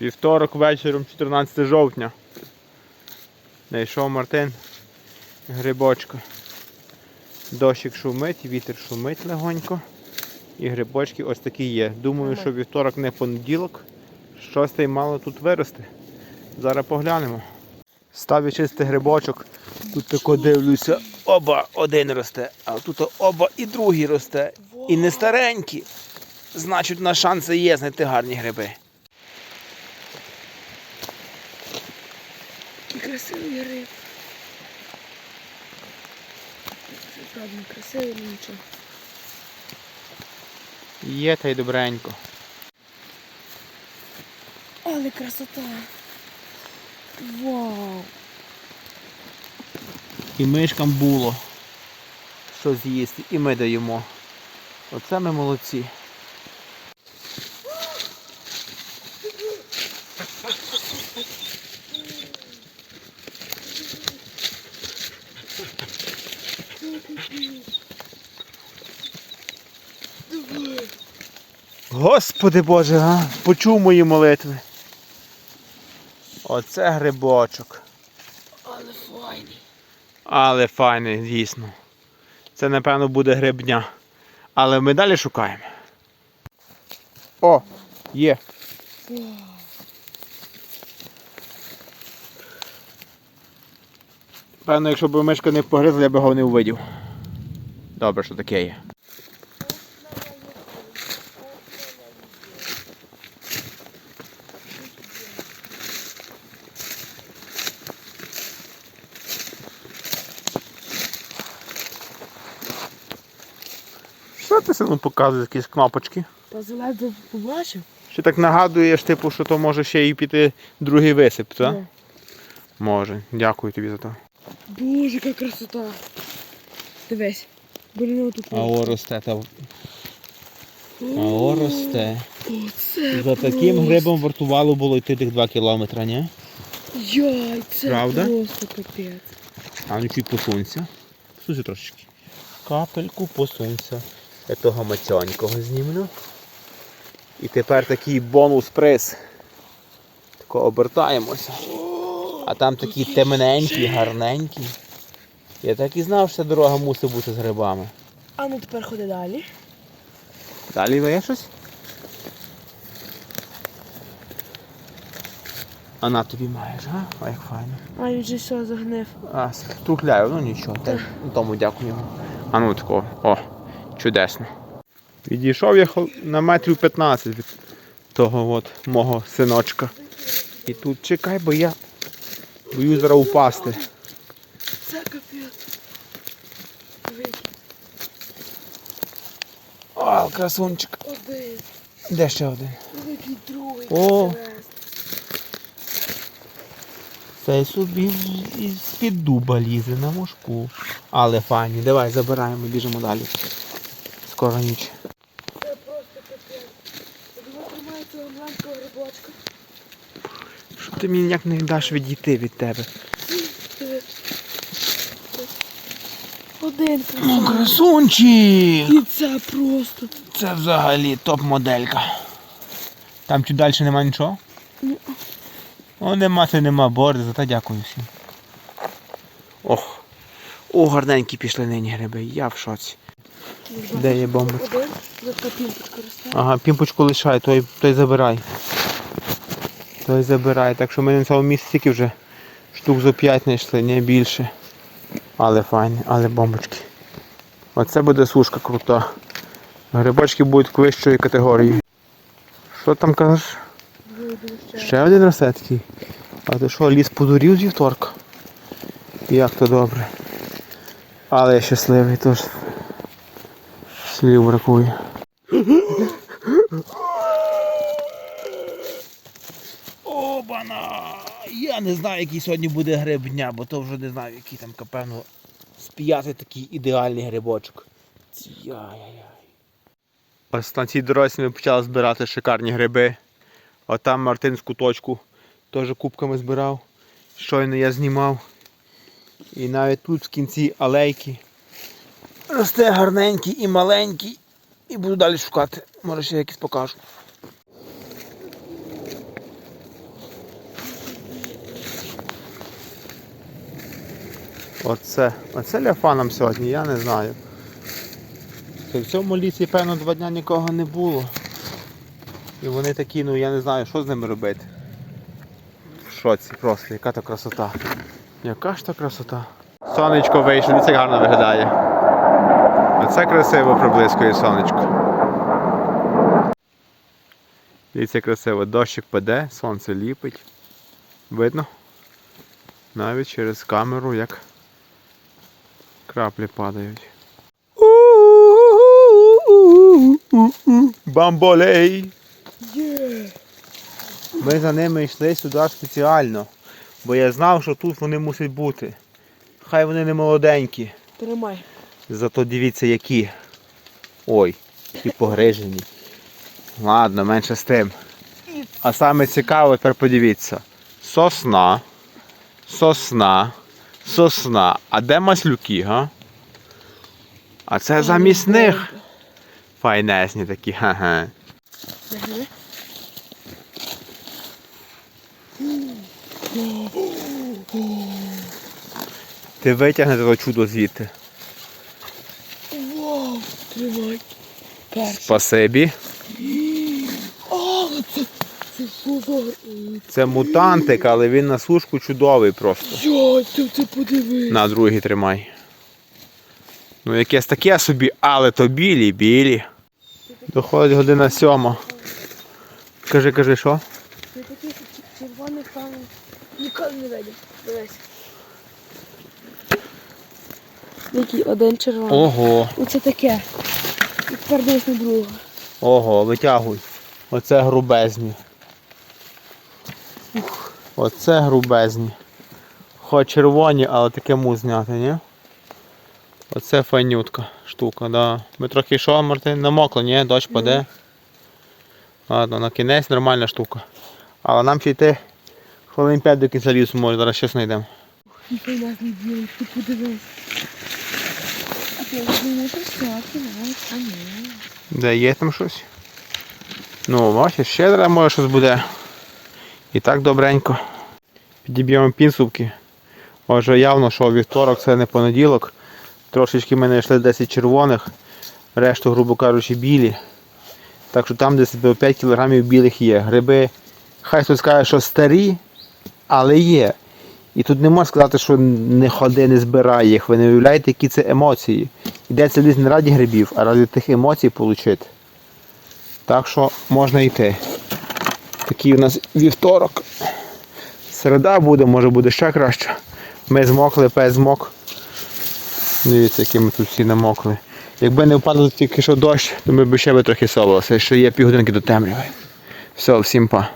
Вівторок вечором 14 жовтня. Знайшов Мартин грибочка. Дощик шумить, вітер шумить легонько. І грибочки ось такі є. Думаю, що вівторок не понеділок. Щось та й мало тут вирости. Зараз поглянемо. Ставлю чистий грибочок. Тут тако дивлюся, оба один росте, а тут оба і другий росте. І не старенькі. Значить, на шанси є знайти гарні гриби. Красивий риб. Правда, не красивий, але нічого. Є та й добренько. Але красота. Вау. І мишкам було що з'їсти, і ми даємо. Оце ми молодці. Господи Боже, а? почув мої молитви. Оце грибочок. Але файний. Але файний, дійсно. Це, напевно, буде грибня. Але ми далі шукаємо. О, є. Певно, якщо б мишка не погризла, я б його не увидів. Добре, що таке є. Що ти сину показуєш якісь кнопочки? Та заледве побачив. Чи так нагадуєш, типу, що то може ще і піти другий висип, так? О, Може. Дякую тобі за то. Боже, яка красота. Дивись. Нього тут. А о росте та. А о росте. Оце За таким просто. грибом вартувало було йти тих 2 кілометри, ні? Яй, це Правда? просто капець. А ну чуть посунься. Посунься трошечки. Капельку посунься. Я того мацьонького знімлю. І тепер такий бонус-приз. Тако обертаємося. А там такі темненькі, гарненькі. Я так і знав, що ця дорога мусить бути з грибами. А ну тепер ходи далі. Далі є щось? А на тобі маєш, а? Ой, як файно. А він же все загнив. А, тухляю, ну нічого, те, тому дякую. А ну такого. О, чудесно. Відійшов я на метрів 15 від того от мого синочка. І тут чекай, бо я боюсь зараз упасти. Це капець. О, красунчик. Один. Де ще один? Великий другий. О. Цей собі з- із-під дуба лізе на мошку. Але файні, давай забираємо, біжимо далі. Скоро ніч. Це просто капець. Його тримає цього маленького грибочка. Що ти мені ніяк не даш відійти від тебе? Один Ну, красавчик. красунчик! І це просто. Це взагалі топ-моделька. Там чуть далі нема нічого? Ні. О, нема, це нема борди, зато дякую всім. Ох. О, гарненькі пішли нині гриби, я в шоці. Де є бомба? Ага, пімпочку лишай, той, той забирай. Той забирай. Так що ми на цьому місці тільки вже штук зо 5 знайшли, не більше. Але файні, але бомбочки. Оце буде сушка крута. Грибочки будуть вищої категорії. Що там кажеш? Ще один росте. А ти що, ліс подурів з вівторка? Як то добре. Але я щасливий, тож слів бракує. Обана! Я не знаю, який сьогодні буде гриб дня, бо то вже не знаю, який там, напевно, з п'яти такий ідеальний грибочок. Яй-яй-яй. Ось на цій дорозі ми почали збирати шикарні гриби. А там Мартин з куточку теж кубками збирав. Щойно я знімав. І навіть тут в кінці алейки Росте гарненький і маленький, і буду далі шукати. Може ще якісь покажу. Оце оце ляфаном сьогодні, я не знаю. В цьому лісі, певно, два дня нікого не було. І вони такі, ну я не знаю, що з ними робити. В шоці просто, яка то красота. Яка ж то красота. Сонечко вийшло, це гарно виглядає. Оце красиво приблискує сонечко. Дивіться красиво, дощик паде, сонце ліпить. Видно? Навіть через камеру як краплі падають. Бамболей! Ми за ними йшли сюди спеціально, бо я знав, що тут вони мусять бути. Хай вони не молоденькі, Тримай. Зато дивіться які. Ой, які погрижені. Ладно, менше з тим. А саме цікаве, тепер подивіться. Сосна. Сосна. Сосна. А де маслюки, га? А це замість них. Файнесні такі, ха-ха. Ти витягни це чудо звідти. Тримай. Перший. Спасибі. А, це, це що за... Це мутантик, але він на сушку чудовий просто. Йой, ти це подивись. На другий тримай. Ну якесь таке собі, але то білі, білі. Доходить година сьома. Кажи, кажи, що? Ти такий червоний там ніколи не видів. Дивись. Який один червоний. Ого, Оце таке. І тепер дивись на другого. ого, витягуй. Оце грубезні. Оце грубезні. Хоч червоні, але таке мус зняти, ні? Оце файнютка штука, да. Ми трохи що, Мартин, намокло, ні? Дощ паде. Ладно, на кінець нормальна штука. Але нам ще йти хвилин 5 до кінця лісу, може, зараз щось знайдемо. Ніхай нас не діє, ти подивись. Де є там щось? Ну, бачиш, ще треба може щось буде. І так добренько. Підіб'ємо підсумки. Отже, явно, що вівторок це не понеділок. Трошечки ми знайшли 10 червоних, решту, грубо кажучи, білі. Так що там десь до 5 кг білих є. Гриби, хай хтось скаже, що старі, але є. І тут не можна сказати, що не ходи, не збирай їх. Ви не уявляєте, які це емоції. Йдеться ліс не раді грибів, а раді тих емоцій отримати. Так що можна йти. Такий у нас вівторок. Середа буде, може буде ще краще. Ми змокли, пес змок. Дивіться, які ми тут всі намокли. Якби не впадав тільки що дощ, то ми б ще би трохи совалися. Ще є півгодинки до темряви. Все, всім па.